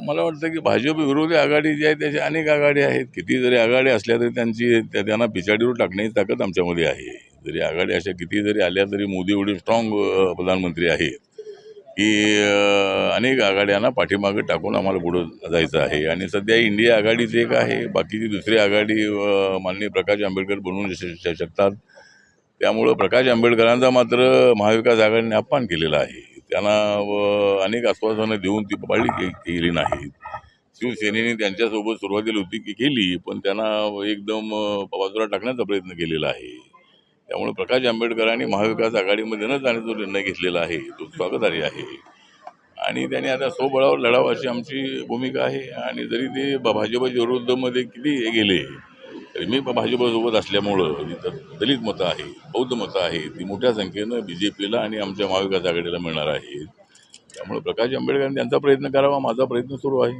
मला वाटतं की भाजप विरोधी आघाडी जी आहे त्याची अनेक आघाडी आहेत. किती जरी आघाडी असल्या तरी त्यांची त्या- त्यांना पिछाडीवर टाकण्याची ताकद आमच्यामध्ये आहे. जरी आघाडी अशा किती जरी आल्या तरी मोदी एवढे स्ट्रॉंग प्रधानमंत्री आहेत की अनेक आघाड्यांना पाठीमागे टाकून आम्हाला पुढं जायचं आहे. आणि सध्या इंडिया आघाडीच एक आहे बाकीची दुसरी आघाडी माननीय प्रकाश आंबेडकर बनवू शकतात. त्यामुळं प्रकाश आंबेडकरांचा मात्र महाविकास आघाडीने अपमान केलेला आहे. त्यांना व अनेक आश्वासनं देऊन ती पाळली केली नाहीत. शिवसेनेने त्यांच्यासोबत सुरुवातीला होती की केली पण त्यांना एकदम बाजूला टाकण्याचा प्रयत्न केलेला आहे. त्यामुळे प्रकाश आंबेडकरांनी महाविकास आघाडीमध्ये न जाण्याचा जो निर्णय घेतलेला आहे तो स्वागतार्ह आहे. आणि त्याने आता स्वबळावर लढावं अशी आमची भूमिका आहे. आणि जरी ते ब- भाजपच्या किती हे गेले तरी मी ब- भाजपसोबत असल्यामुळं जिथं दलित मतं आहे बौद्ध मतं आहे ती मोठ्या संख्येनं बी जे पीला आणि आमच्या महाविकास आघाडीला मिळणार आहे त्यामुळे प्रकाश आंबेडकरांनी त्यांचा प्रयत्न करावा माझा प्रयत्न सुरू आहे.